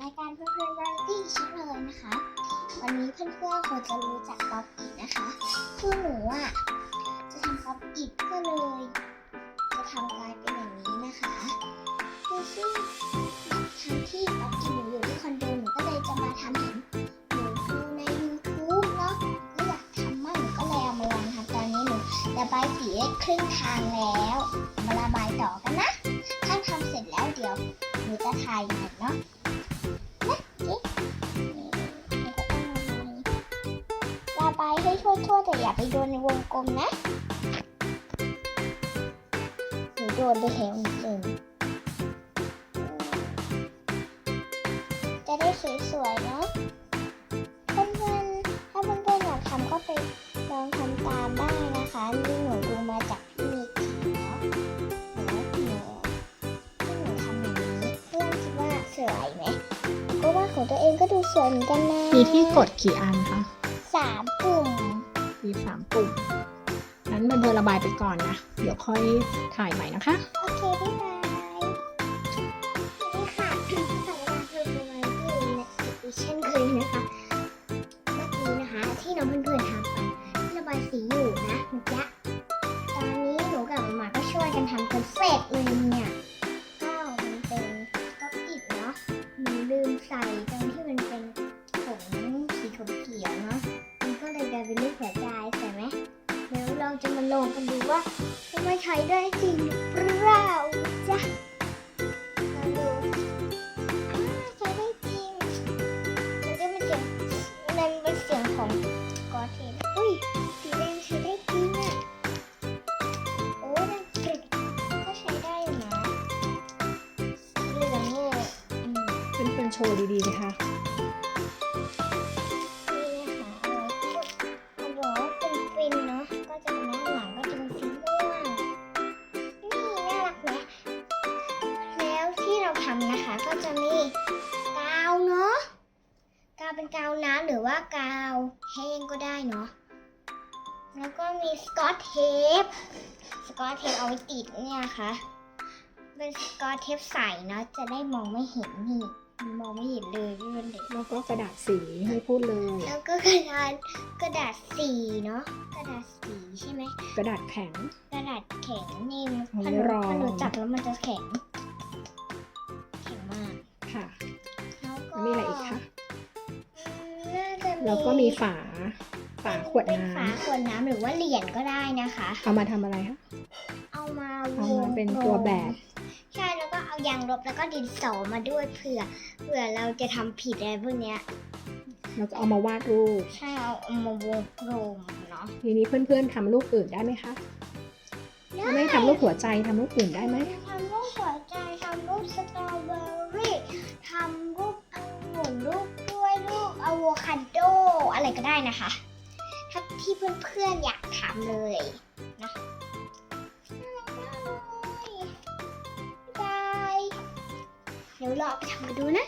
รายการเพื่อนๆวาไรตี้เช่นเคยนะคะ วันนี้เพื่อนๆคงจะรู้จักป๊อปอิดนะคะคือหนูอะจะทำป๊อปอิดก็เลย จะทำกลายเป็นอย่างนี้นะคะคือซึ่งทางที่ป๊อปอิดหนูอยู่ที่คอนโดหนูก็เลยจะมาทำเห็นหนูดูใน YouTube เนาะก็อยากทำมากหนูก็เลยเอามาลองทำตอนนี้หนูระบายสีได้ครึ่งทางแล้วมาระบายต่อกันนะถ้าทำเสร็จแล้วเดี๋ยวหนูจะถ่ายใหม่เนาะ ระบายระบายให้ทั่วๆแต่อย่าไปโดนในวงกลมนะหนูโดนไปแล้วนิดนึงจะได้สวยๆเนาะเพื่อนๆถ้าเพื่อนๆอยากทำก็ไปลองทำตามได้นะคะนี่หนูดูมาจากพี่มิกเนาะเห็นไหมหนูที่หนูทำอย่างนี้เพื่อนคิดว่าสวยไหมก็ว่าของตัวเองก็ดูสวยเหมือนกันนะมีที่กดกี่อันคะ สามปุ่ม มีสามปุ่ม นั้นมันเบอร์ระบายไปก่อนนะ เดี๋ยวค่อยถ่ายใหม่นะคะ โอเคบ๊ายบายนี่ค่ะสำหรับเราเป็นวันที่ในอีกเช่นเคยนะคะ เมื่อกี้นะคะ ที่น้องเพื่อนๆทำไปที่ระบายสีอยู่นะเมื่อกี้ตอนนี้หนูกับหมาก็ช่วยกันทำจนเสร็จเลยเนี่ยก็มันเป็นก็อิดเนาะหนูลืมใส่ตรงที่มันเป็นผงสีเขียว ลองกันดูว่าว่าใช้ได้จริงหรือเปล่าจ๊ะมาดูอ่าใช้ได้จริงมันจะเป็นเสียงมันเป็นเสียงของกอเทนอุ้ยสีแดงใช้ได้จริงอะโอ้ดังกริบก็ใช้ได้อยู่นะสีเหลืองเนี่ยอืมเป็นเป็นโชว์ดีๆนะคะ ที่เราทำนะคะ ก็จะมีกาวเนาะกาวเป็นกาวน้ำหรือว่ากาวแห้งก็ได้เนาะแล้วก็มีสกอตเทปสกอตเทปเอาไว้ติดเนี่ยค่ะเป็นสกอตเทปใสเนาะจะได้มองไม่เห็นนี่มองไม่เห็นเลยพี่วันเด็กแล้วก็กระดาษสีให้พูดเลย แล้วก็กระดาษกระดาษสีเนาะกระดาษสีใช่ไหมกระดาษแข็ง กระดาษแข็งนี่เอาไว้ถ้าหนูรองถ้าหนูจับแล้วมันจะแข็ง แล้วก็มีฝา ฝาขวดเป็นน้ฝาขวดน้ำหรือว่าเหรียญก็ได้นะคะำเอามาทำอะไรคะ เอามาวเอางมาเป็นกลมตัวแบบ ใช่แล้วก็เอายางลบแล้วก็ดินสอมาด้วยเผื่อเผื่อเราจะทำผิดอะไรพวกเนี้ยแล้วก็เอามาวาดรูป ใช่เอาเอามาวงกลมเนาะทีนี้เพื่อนๆทำรูปอื่นได้ไหมคะถ้าไม่ทำรูปหัวใจทำรูปอื่นได้ไหม ทำรูปหัวใจทำรูปสตรอเบอรี่ทำรูปองุ่นรูป ก็ได้นะคะ ถ้าที่เพื่อนๆอยากถามเลยนะน่ารักมากเลยบายเดี๋ยวเราเอไปทำกันดูนะ